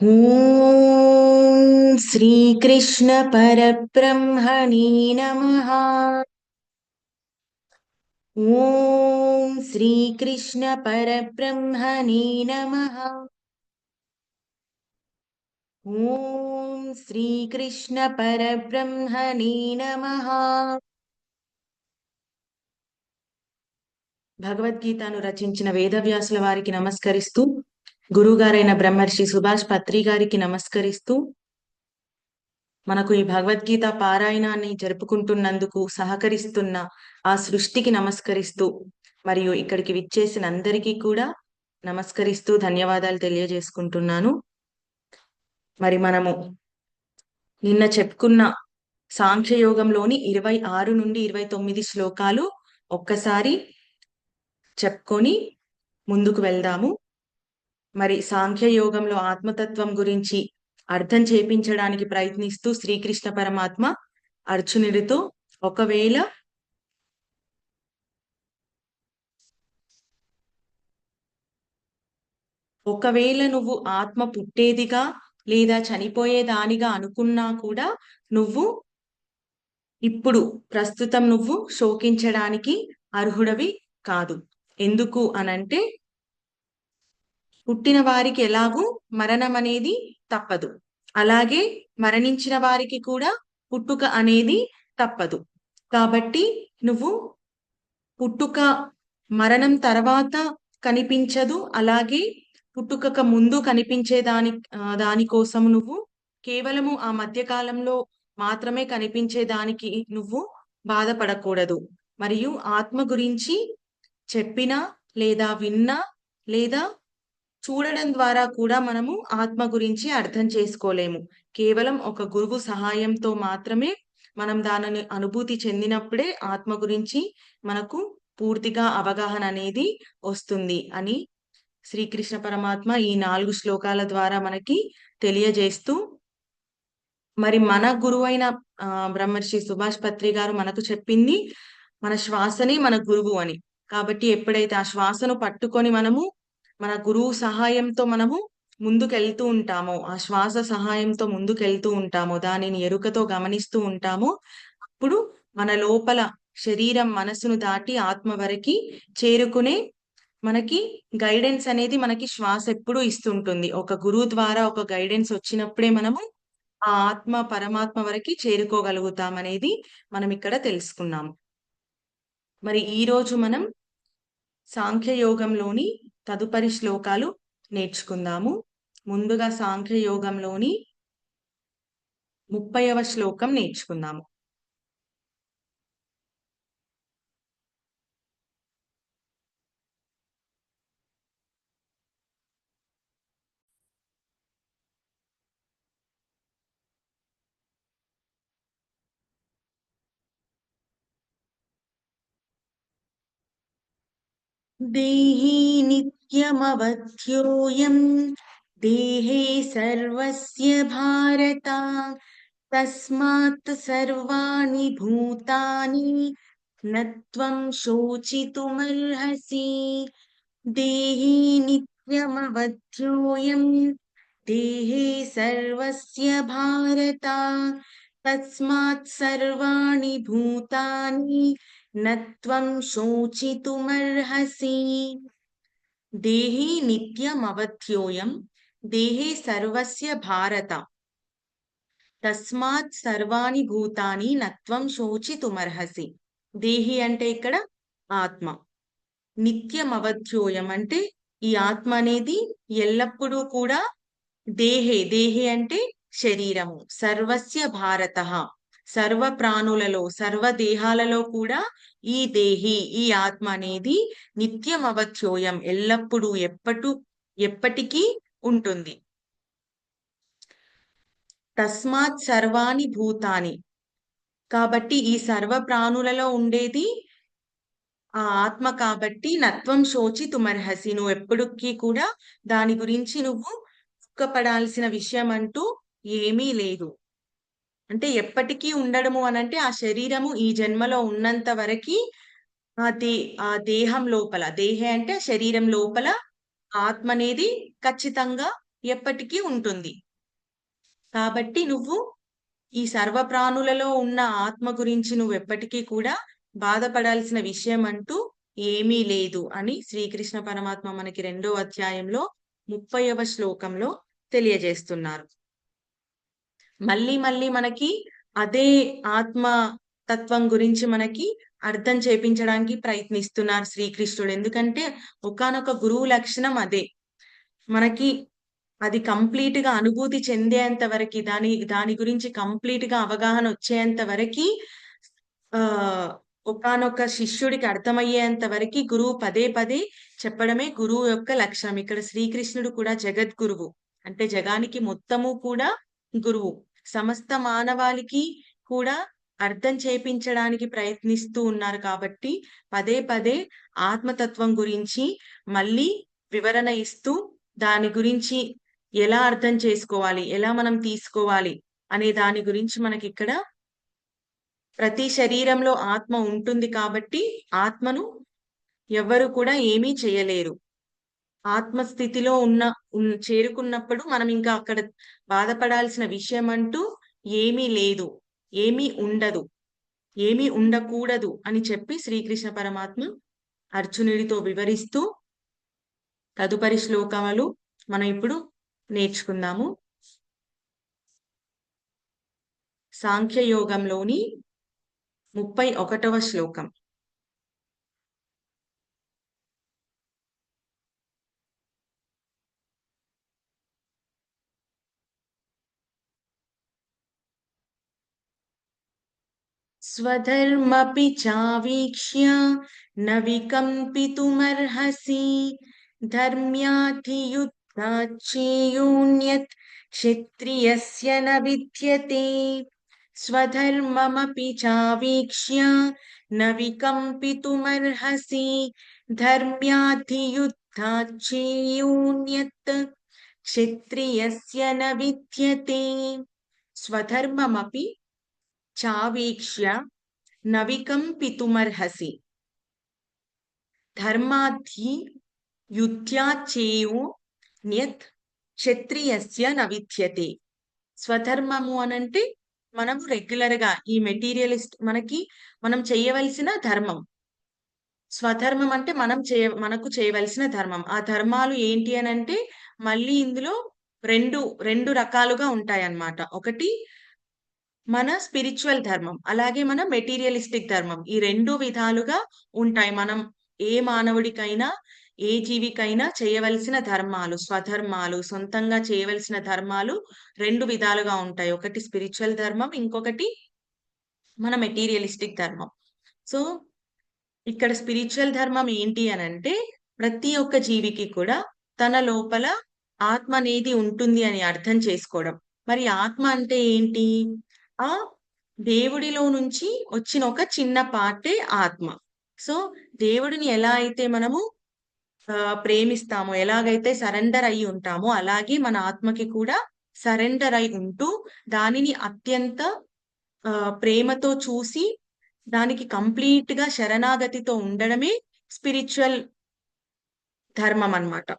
ॐ श्रीकृष्णपरब्रह्मणे नमः ॐ श्रीकृष्णपरब्रह्मणे नमः ॐ श्रीकृष्णपरब्रह्मणे नमः భగవద్గీతను రచించిన వేదవ్యాసుల వారికి నమస్కరిస్తూ గురుగారైన బ్రహ్మర్షి సుభాష్ పత్రి గారికి నమస్కరిస్తూ మనకు ఈ భగవద్గీత పారాయణాన్ని జరుపుకుంటున్నందుకు సహకరిస్తున్న ఆ సృష్టికి నమస్కరిస్తూ మరియు ఇక్కడికి విచ్చేసిన అందరికీ కూడా నమస్కరిస్తూ ధన్యవాదాలు తెలియజేసుకుంటున్నాను. మరి మనము నిన్న చెప్పుకున్న సాంఖ్యయోగంలోని ఇరవై ఆరు నుండి ఇరవై తొమ్మిది శ్లోకాలు ఒక్కసారి చెప్పుకొని ముందుకు వెళ్దాము. మరి సాంఖ్య యోగంలో ఆత్మతత్వం గురించి అర్థం చేపించడానికి ప్రయత్నిస్తూ శ్రీకృష్ణ పరమాత్మ అర్జునుడితో ఒకవేళ ఒకవేళ నువ్వు ఆత్మ పుట్టేదిగా లేదా చనిపోయేదానిగా అనుకున్నా కూడా నువ్వు ఇప్పుడు ప్రస్తుతం నువ్వు శోకించడానికి అర్హుడవి కాదు. ఎందుకు అనంటే పుట్టిన వారికి ఎలాగూ మరణం అనేది తప్పదు. అలాగే మరణించిన వారికి కూడా పుట్టుక అనేది తప్పదు. కాబట్టి నువ్వు పుట్టుక మరణం తర్వాత కనిపించదు. అలాగే పుట్టుకక ముందు కనిపించే దాని దానికోసం నువ్వు కేవలము ఆ మధ్యకాలంలో మాత్రమే కనిపించే దానికి నువ్వు బాధపడకూడదు. మరియు ఆత్మ గురించి చెప్పినా లేదా విన్నా లేదా చూడడం ద్వారా కూడా మనము ఆత్మ గురించి అర్థం చేసుకోలేము. కేవలం ఒక గురువు సహాయంతో మాత్రమే మనం దానిని అనుభూతి చెందినప్పుడే ఆత్మ గురించి మనకు పూర్తిగా అవగాహన అనేది వస్తుంది అని శ్రీకృష్ణ పరమాత్మ ఈ నాలుగు శ్లోకాల ద్వారా మనకి తెలియజేస్తూ మరి మన గురువైన బ్రహ్మర్షి సుభాష్ పత్రి గారు మనకు చెప్పింది మన శ్వాసనే మన గురువు అని. కాబట్టి ఎప్పుడైతే ఆ శ్వాసను పట్టుకొని మనము మన గురువు సహాయంతో మనము ముందుకెళ్తూ ఉంటాము. ఆ శ్వాస సహాయంతో ముందుకెళ్తూ ఉంటాము. దానిని ఎరుకతో గమనిస్తూ ఉంటాము. అప్పుడు మన లోపల శరీరం మనసును దాటి ఆత్మ వరకు చేరుకునే మనకి గైడెన్స్ అనేది మనకి శ్వాస ఎప్పుడు ఇస్తుంటుంది. ఒక గురువు ద్వారా ఒక గైడెన్స్ వచ్చినప్పుడే మనము ఆ ఆత్మ పరమాత్మ వరకు చేరుకోగలుగుతాం అనేది మనం ఇక్కడ తెలుసుకున్నాము. మరి ఈరోజు మనం సాంఖ్యయోగంలోని తదుపరి శ్లోకాలు నేర్చుకుందాము. ముందుగా సాంఖ్యయోగంలోని ముప్పైవ శ్లోకం నేర్చుకుందాము. देही देहे सर्वस्य भारता। तस्मात् सर्वाणि भूतानि न त्वं शोचितुमर्हसि। देहे सर्वस्य भारता। तस्मात् सर्वाणि भूतानि నత్వం శోచితుమర్హసి దేహి నిత్యమవధ్యోయం దేహే సర్వస్య భారత. తస్మాత్ సర్వాణి భూతాని నత్వం శోచితుమర్హసి దేహి అంటే ఇక్కడ ఆత్మ. నిత్యమవధ్యోయం అంటే ఈ ఆత్మ అనేది ఎల్లప్పుడూ కూడా దేహే. దేహే అంటే శరీరము. సర్వస్య భారత. సర్వ ప్రాణులలో సర్వ దేహాలలో కూడా ఈ దేహి ఈ ఆత్మ అనేది నిత్యం అవధ్యోయం ఎల్లప్పుడూ ఎప్పటు ఎప్పటికీ ఉంటుంది. తస్మాత్ సర్వాణి భూతాని. కాబట్టి ఈ సర్వ ప్రాణులలో ఉండేది ఆ ఆత్మ కాబట్టి నత్వం శోచి తుమర్హసి. నువ్వు ఎప్పటికీ కూడా దాని గురించి నువ్వు దుఃఖపడాల్సిన విషయం అంటూ ఏమీ లేదు. అంటే ఎప్పటికీ ఉండడము అనంటే ఆ శరీరము ఈ జన్మలో ఉన్నంత వరకు ఆ దే ఆ దేహం లోపల దేహే అంటే శరీరం లోపల ఆత్మ అనేది ఖచ్చితంగా ఎప్పటికీ ఉంటుంది. కాబట్టి నువ్వు ఈ సర్వ ప్రాణులలో ఉన్న ఆత్మ గురించి నువ్వు ఎప్పటికీ కూడా బాధపడాల్సిన విషయం అంటూ ఏమీ లేదు అని శ్రీకృష్ణ పరమాత్మ మనకి రెండో అధ్యాయంలో ముప్పైవ శ్లోకంలో తెలియజేస్తున్నారు. మళ్ళీ మళ్ళీ మనకి అదే ఆత్మ తత్వం గురించి మనకి అర్థం చేపించడానికి ప్రయత్నిస్తున్నారు శ్రీకృష్ణుడు. ఎందుకంటే ఒకనొక గురువు లక్షణం అదే. మనకి అది కంప్లీట్గా అనుభూతి చెందేంత వరకు దాని దాని గురించి కంప్లీట్గా అవగాహన వచ్చేంత వరకు ఆ ఒకనొక శిష్యుడికి అర్థమయ్యేంత వరకు గురువు పదే పదే చెప్పడమే గురువు యొక్క లక్షణం. ఇక్కడ శ్రీకృష్ణుడు కూడా జగద్గురువు. అంటే జగానికి మొత్తము కూడా గురువు. సమస్త మానవాళికి కూడా అర్థం చేపించడానికి ప్రయత్నిస్తూ ఉన్నారు కాబట్టి పదే పదే ఆత్మతత్వం గురించి మళ్ళీ వివరణ ఇస్తూ దాని గురించి ఎలా అర్థం చేసుకోవాలి ఎలా మనం తీసుకోవాలి అనే దాని గురించి మనకి ఇక్కడ ప్రతి శరీరంలో ఆత్మ ఉంటుంది కాబట్టి ఆత్మను ఎవ్వరు కూడా ఏమీ చేయలేరు. ఆత్మస్థితిలో ఉన్న చేరుకున్నప్పుడు మనం ఇంకా అక్కడ బాధపడాల్సిన విషయం అంటూ ఏమీ లేదు ఏమీ ఉండదు ఏమీ ఉండకూడదు అని చెప్పి శ్రీకృష్ణ పరమాత్మ అర్జునుడితో వివరిస్తూ తదుపరి శ్లోకములు మనం ఇప్పుడు నేర్చుకుందాము. సాంఖ్యయోగంలోని ముప్పై ఒకటవ శ్లోకం. स्वधर्मपि चावीक्ष्य न विकम्पितुमर्हसि। धर्म्याधियुद्धाच्चेयोन्यत् क्षत्रियस्य न विद्यते। स्वधर्ममपि चावीक्ष्य न विकम्पितुमर्हसि। धर्म्याधियुद्धाच्चेयोन्यत् क्षत्रियस्य न विद्यते। स्वधर्ममपि చావీక్ష్య నవికంపితుమర్హసి ధర్మాధి యుద్ధ్యాచేయు న్యత్ క్షత్రియస్య నవిధ్యతే. స్వధర్మము అనంటే మనం రెగ్యులర్గా ఈ మెటీరియలిస్ట్ మనకి మనం చేయవలసిన ధర్మం. స్వధర్మం అంటే మనం చేయ మనకు చేయవలసిన ధర్మం. ఆ ధర్మాలు ఏంటి అని అంటే మళ్ళీ ఇందులో రెండు రెండు రకాలుగా ఉంటాయి అన్నమాట ఒకటి మన స్పిరిచువల్ ధర్మం అలాగే మన మెటీరియలిస్టిక్ ధర్మం ఈ రెండు విధాలుగా ఉంటాయి. మనం ఏ మానవుడికైనా ఏ జీవికైనా చేయవలసిన ధర్మాలు స్వధర్మాలు సొంతంగా చేయవలసిన ధర్మాలు రెండు విధాలుగా ఉంటాయి. ఒకటి స్పిరిచువల్ ధర్మం ఇంకొకటి మన మెటీరియలిస్టిక్ ధర్మం. సో ఇక్కడ స్పిరిచువల్ ధర్మం ఏంటి అని అంటే ప్రతి ఒక్క జీవికి కూడా తన లోపల ఆత్మ అనేది ఉంటుంది అని అర్థం చేసుకోవడం. మరి ఆత్మ అంటే ఏంటి? ఆ దేవుడిలో నుంచి వచ్చిన ఒక చిన్న పార్టే ఆత్మ. సో దేవుడిని ఎలా అయితే మనము ప్రేమిస్తామో ఎలాగైతే సరెండర్ అయి ఉంటామో అలాగే మన ఆత్మకి కూడా సరెండర్ అయి ఉంటూ దానిని అత్యంత ప్రేమతో చూసి దానికి కంప్లీట్గా శరణాగతితో ఉండడమే స్పిరిచువల్ ధర్మం అనమాట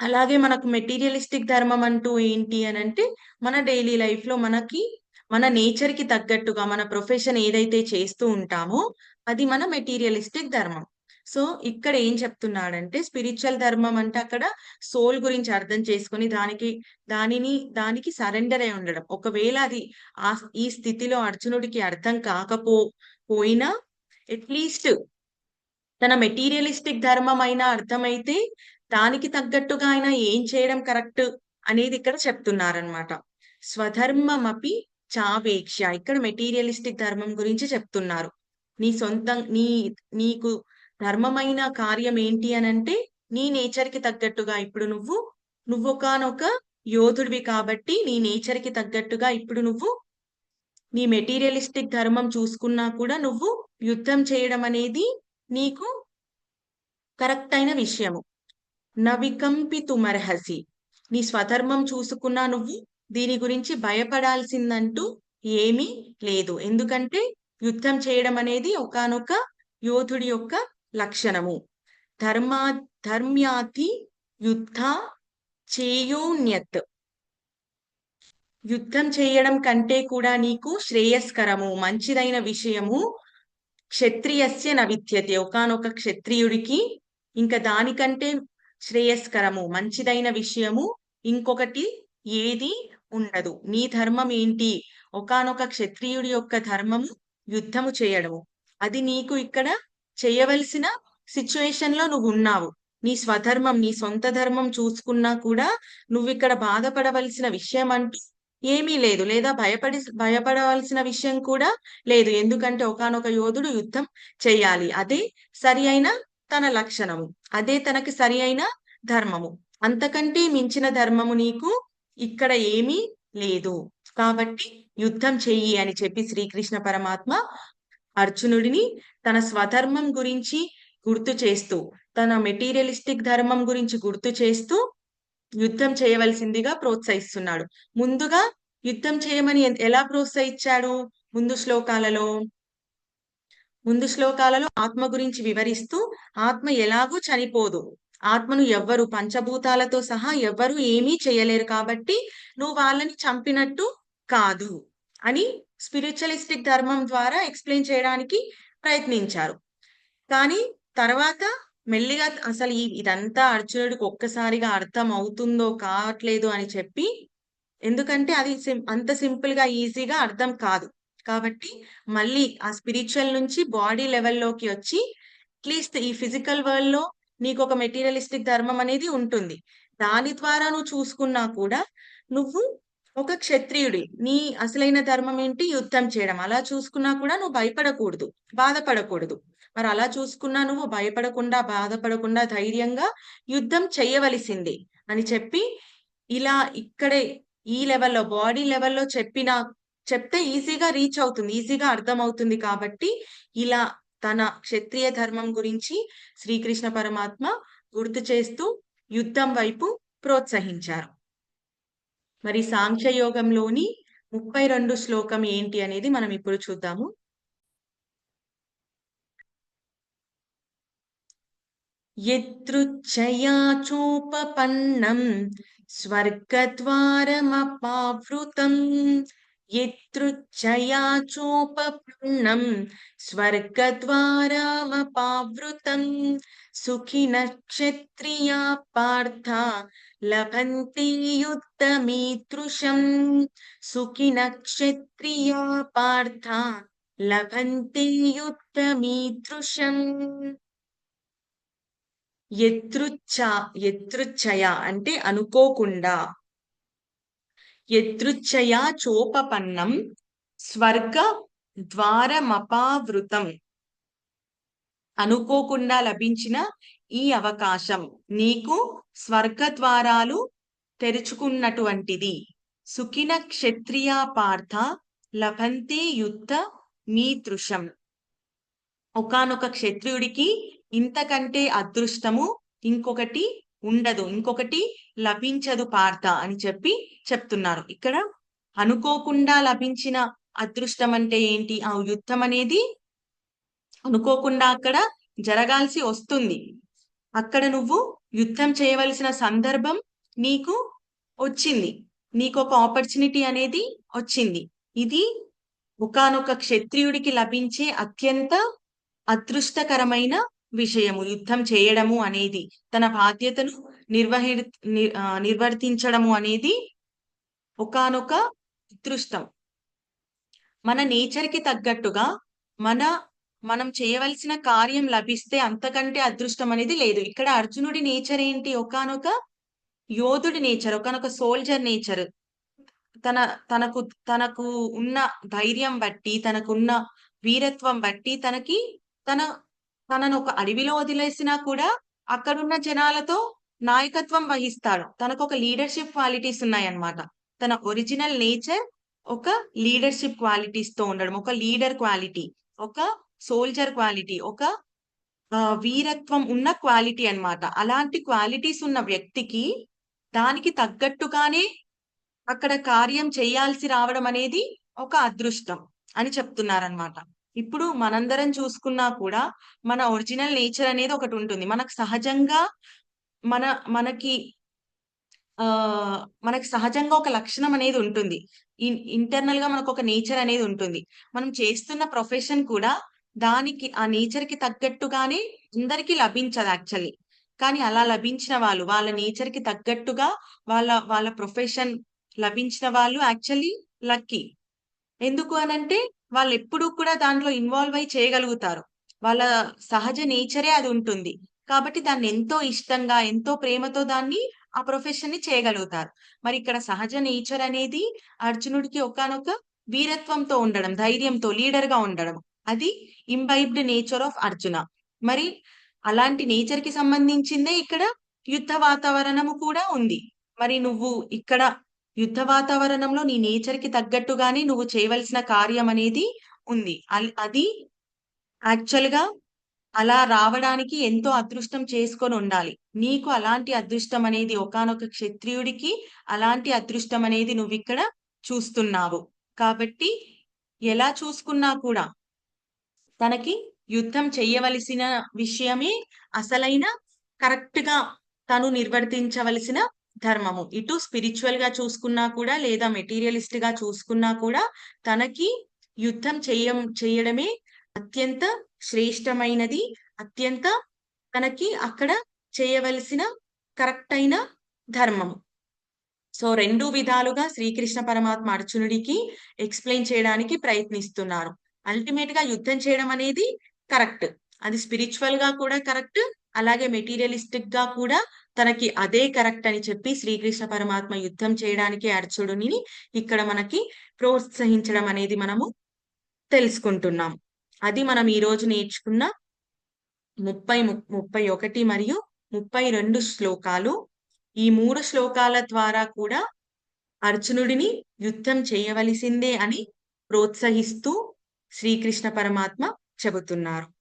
అలాగే మనకు మెటీరియలిస్టిక్ ధర్మం అంటూ ఏంటి అని అంటే మన డైలీ లైఫ్లో మనకి మన నేచర్కి తగ్గట్టుగా మన ప్రొఫెషన్ ఏదైతే చేస్తూ ఉంటామో అది మన మెటీరియలిస్టిక్ ధర్మం. సో ఇక్కడ ఏం చెప్తున్నాడంటే స్పిరిచువల్ ధర్మం అంటే అక్కడ సోల్ గురించి అర్థం చేసుకుని దానికి దానిని దానికి సరెండర్ అయి ఉండడం. ఒకవేళ అది ఆ ఈ స్థితిలో అర్జునుడికి అర్థం కాకపో పోయినా అట్లీస్ట్ తన మెటీరియలిస్టిక్ ధర్మం అయినా అర్థమైతే దానికి తగ్గట్టుగా ఆయన ఏం చేయడం కరెక్ట్ అనేది ఇక్కడ చెప్తున్నారనమాట స్వధర్మమపి చావేక్ష. ఇక్కడ మెటీరియలిస్టిక్ ధర్మం గురించి చెప్తున్నారు. నీ సొంతం నీ నీకు ధర్మమైన కార్యం ఏంటి అని అంటే నీ నేచర్కి తగ్గట్టుగా ఇప్పుడు నువ్వు నువ్వు ఒకనొక యోధుడివి కాబట్టి నీ నేచర్కి తగ్గట్టుగా ఇప్పుడు నువ్వు నీ మెటీరియలిస్టిక్ ధర్మం చూసుకున్నా కూడా నువ్వు యుద్ధం చేయడం అనేది నీకు కరెక్ట్ అయిన విషయము. నవికంపితుమర్హసి. నీ స్వధర్మం చూసుకున్నా నువ్వు దీని గురించి భయపడాల్సిందంటూ ఏమీ లేదు. ఎందుకంటే యుద్ధం చేయడం అనేది ఒకనొక యోధుడి యొక్క లక్షణము. ధర్మా ధర్మ్యాతి యుద్ధ చేయోన్యత్. యుద్ధం చేయడం కంటే కూడా నీకు శ్రేయస్కరము మంచిదైన విషయము క్షత్రియస్య నవిద్యతే ఒకనొక క్షత్రియుడికి ఇంకా దానికంటే శ్రేయస్కరము మంచిదైన విషయము ఇంకొకటి ఏది? ఉండదు. నీ ధర్మం ఏంటి? ఒకనొక క్షత్రియుడి యొక్క ధర్మము యుద్ధము చేయడము. అది నీకు ఇక్కడ చేయవలసిన సిచ్యువేషన్లో నువ్వు ఉన్నావు నీ స్వధర్మం నీ సొంత ధర్మం చూసుకున్నా కూడా నువ్వు ఇక్కడ బాధపడవలసిన విషయం అంటూ ఏమీ లేదు. లేదా భయపడి భయపడవలసిన విషయం కూడా లేదు. ఎందుకంటే ఒకనొక యోధుడు యుద్ధం చేయాలి. అదే సరి అయిన తన లక్షణము. అదే తనకి సరి అయిన ధర్మము. అంతకంటే మించిన ధర్మము నీకు ఇక్కడ ఏమీ లేదు. కాబట్టి యుద్ధం చెయ్యి అని చెప్పి శ్రీకృష్ణ పరమాత్మ అర్జునుడిని తన స్వధర్మం గురించి గుర్తు చేస్తూ తన మెటీరియలిస్టిక్ ధర్మం గురించి గుర్తు చేస్తూ యుద్ధం చేయవలసిందిగా ప్రోత్సహిస్తున్నాడు. ముందుగా యుద్ధం చేయమని ఎలా ప్రోత్సహించాడు? ముందు శ్లోకాలలో? ముందు శ్లోకాలలో ఆత్మ గురించి వివరిస్తూ ఆత్మ ఎలాగూ చనిపోదు. ఆత్మను ఎవ్వరు పంచభూతాలతో సహా ఎవ్వరు ఏమీ చేయలేరు కాబట్టి నువ్వు వాళ్ళని చంపినట్టు కాదు అని స్పిరిచువలిస్టిక్ ధర్మం ద్వారా ఎక్స్ప్లెయిన్ చేయడానికి ప్రయత్నించారు. కానీ తర్వాత మెల్లిగా అసలు ఈ ఇదంతా అర్జునుడికి ఒక్కసారిగా అర్థం అవుతుందో కావట్లేదు అని చెప్పి ఎందుకంటే అది అంత సింపుల్గా ఈజీగా అర్థం కాదు. కాబట్టి మళ్ళీ ఆ స్పిరిచువల్ నుంచి బాడీ లెవెల్లోకి వచ్చి అట్లీస్ట్ ఈ ఫిజికల్ వరల్డ్లో నీకు ఒక మెటీరియలిస్టిక్ ధర్మం అనేది ఉంటుంది. దాని ద్వారా నువ్వు చూసుకున్నా కూడా నువ్వు ఒక క్షత్రియుడి. నీ అసలైన ధర్మం ఏంటి? యుద్ధం చేయడం. అలా చూసుకున్నా కూడా నువ్వు భయపడకూడదు. బాధపడకూడదు. మరి అలా చూసుకున్నా నువ్వు భయపడకుండా బాధపడకుండా ధైర్యంగా యుద్ధం చేయవలసింది అని చెప్పి ఇలా ఇక్కడే ఈ లెవెల్లో బాడీ లెవెల్లో చెప్పిన చెప్తే ఈజీగా రీచ్ అవుతుంది. ఈజీగా అర్థం అవుతుంది కాబట్టి ఇలా తన క్షత్రియ ధర్మం గురించి శ్రీకృష్ణ పరమాత్మ గుర్తు చేస్తూ యుద్ధం వైపు ప్రోత్సహించారు. మరి సాంఖ్యయోగంలోని ముప్పై రెండు శ్లోకం ఏంటి అనేది మనం ఇప్పుడు చూద్దాము. యదృచ్ఛయా చోపపన్నం స్వర్గద్వారమపావృతం యదృచ్ఛయా చోపపన్నం స్వర్గద్వారామపావృతం సుఖిన క్షత్రియా పార్థ లభంతి యుద్ధమీదృశం సుఖిన క్షత్రియా పార్థ లభంతి యుద్ధమీదృశం ఎదృచ్ఛ ఎదృచ్ఛయ అంటే అనుకోకుండా. యదృచ్ఛయా చోపపన్నం స్వర్గ ద్వారమపావృతం. అనుకోకుండా లభించిన ఈ అవకాశం నీకు స్వర్గ ద్వారాలు తెరుచుకున్నటువంటిది. సుఖిన క్షత్రియ పార్థ లభంతే యుద్ధ మీతృషం ఒకనొక క్షత్రియుడికి ఇంతకంటే అదృష్టము ఇంకొకటి ఉండదు. ఇంకొకటి లభించదు పార్థ అని చెప్పి చెప్తున్నారు. ఇక్కడ అనుకోకుండా లభించిన అదృష్టం అంటే ఏంటి? ఆ యుద్ధం అనేది అనుకోకుండా అక్కడ జరగాల్సి వస్తుంది. అక్కడ నువ్వు యుద్ధం చేయవలసిన సందర్భం నీకు వచ్చింది. నీకు ఒక ఆపర్చునిటీ అనేది వచ్చింది. ఇది ఒకనొక క్షత్రియుడికి లభించే అత్యంత అదృష్టకరమైన విషయము యుద్ధం చేయడము అనేది తన బాధ్యతను నిర్వహి నిర్వర్తించడము అనేది ఒకనొక అదృష్టం మన నేచర్కి తగ్గట్టుగా మన మనం చేయవలసిన కార్యం లభిస్తే అంతకంటే అదృష్టం అనేది లేదు. ఇక్కడ అర్జునుడి నేచర్ ఏంటి? ఒకనొక యోధుడి నేచర్ ఒకనొక సోల్జర్ నేచర్. తన తనకు తనకు ఉన్న ధైర్యం బట్టి తనకున్న వీరత్వం బట్టి తనకి తన తనను ఒక అడవిలో వదిలేసినా కూడా అక్కడున్న జనాలతో నాయకత్వం వహిస్తాడు. తనకు ఒక లీడర్షిప్ క్వాలిటీస్ ఉన్నాయన్నమాట. తన ఒరిజినల్ నేచర్ ఒక లీడర్షిప్ క్వాలిటీస్తో ఉండడం ఒక లీడర్ క్వాలిటీ ఒక సోల్జర్ క్వాలిటీ ఒక వీరత్వం ఉన్న క్వాలిటీ అనమాట అలాంటి క్వాలిటీస్ ఉన్న వ్యక్తికి దానికి తగ్గట్టుగానే అక్కడ కార్యం చేయాల్సి రావడం అనేది ఒక అదృష్టం అని చెప్తున్నారనమాట ఇప్పుడు మనందరం చూసుకున్నా కూడా మన ఒరిజినల్ నేచర్ అనేది ఒకటి ఉంటుంది. మనకు సహజంగా మన మనకి ఆ మనకి సహజంగా ఒక లక్షణం అనేది ఉంటుంది. ఇంటర్నల్గా మనకు ఒక నేచర్ అనేది ఉంటుంది. మనం చేస్తున్న ప్రొఫెషన్ కూడా దానికి ఆ నేచర్కి తగ్గట్టుగానే అందరికీ లభించదు యాక్చువల్లీ. కానీ అలా లభించిన వాళ్ళు వాళ్ళ నేచర్కి తగ్గట్టుగా వాళ్ళ వాళ్ళ ప్రొఫెషన్ లభించిన వాళ్ళు యాక్చువల్లీ లక్కీ. ఎందుకు అనంటే వాళ్ళు ఎప్పుడూ కూడా దాంట్లో ఇన్వాల్వ్ అయి చేయగలుగుతారు. వాళ్ళ సహజ నేచరే అది ఉంటుంది. కాబట్టి దాన్ని ఎంతో ఇష్టంగా ఎంతో ప్రేమతో దాన్ని ఆ ప్రొఫెషన్ని చేయగలుగుతారు. మరి ఇక్కడ సహజ నేచర్ అనేది అర్జునుడికి ఒకనొక వీరత్వంతో ఉండడం ధైర్యంతో లీడర్గా ఉండడం. అది ఇంబైబ్డ్ నేచర్ ఆఫ్ అర్జున. మరి అలాంటి నేచర్కి సంబంధించిందే ఇక్కడ యుద్ధ వాతావరణము కూడా ఉంది. మరి నువ్వు ఇక్కడ యుద్ధ వాతావరణంలో నీ నేచర్కి తగ్గట్టుగానే నువ్వు చేయవలసిన కార్యం అనేది ఉంది. అది యాక్చువల్గా అలా రావడానికి ఎంతో అదృష్టం చేసుకొని ఉండాలి. నీకు అలాంటి అదృష్టం అనేది ఒకనొక క్షత్రియుడికి అలాంటి అదృష్టం అనేది నువ్వు ఇక్కడ చూస్తున్నావు. కాబట్టి ఎలా చూసుకున్నా కూడా తనకి యుద్ధం చెయ్యవలసిన విషయమే అసలైన కరెక్ట్గా తను నిర్వర్తించవలసిన ధర్మము. ఇటు స్పిరిచువల్గా చూసుకున్నా కూడా లేదా మెటీరియలిస్ట్గా చూసుకున్నా కూడా తనకి యుద్ధం చెయ్య చేయడమే అత్యంత శ్రేష్టమైనది. అత్యంత తనకి అక్కడ చేయవలసిన కరెక్ట్ అయిన ధర్మము. సో రెండు విధాలుగా శ్రీకృష్ణ పరమాత్మ అర్జునుడికి ఎక్స్ప్లెయిన్ చేయడానికి ప్రయత్నిస్తున్నారు. అల్టిమేట్గా యుద్ధం చేయడం అనేది కరెక్ట్. అది స్పిరిచువల్గా కూడా కరెక్ట్. అలాగే మెటీరియలిస్టిక్గా కూడా తనకి అదే కరెక్ట్ అని చెప్పి శ్రీకృష్ణ పరమాత్మ యుద్ధం చేయడానికి అర్జునుడిని ఇక్కడ మనకి ప్రోత్సహించడం అనేది మనము తెలుసుకుంటున్నాం. అది మనం ఈ రోజు నేర్చుకున్న ముప్పై ముప్పై ఒకటి మరియు ముప్పై రెండు శ్లోకాలు. ఈ మూడు శ్లోకాల ద్వారా కూడా అర్జునుడిని యుద్ధం చేయవలసిందే అని ప్రోత్సహిస్తూ శ్రీకృష్ణ పరమాత్మ చెబుతున్నారు.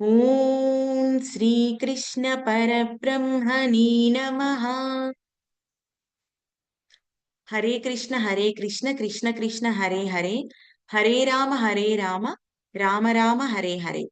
ఓం శ్రీకృష్ణ పరబ్రహ్మణీ నమ. హరే కృష్ణ హరే కృష్ణ కృష్ణ కృష్ణ హరే హరే. హరే రామ హరే రామ. రామ రామ హరే హరే.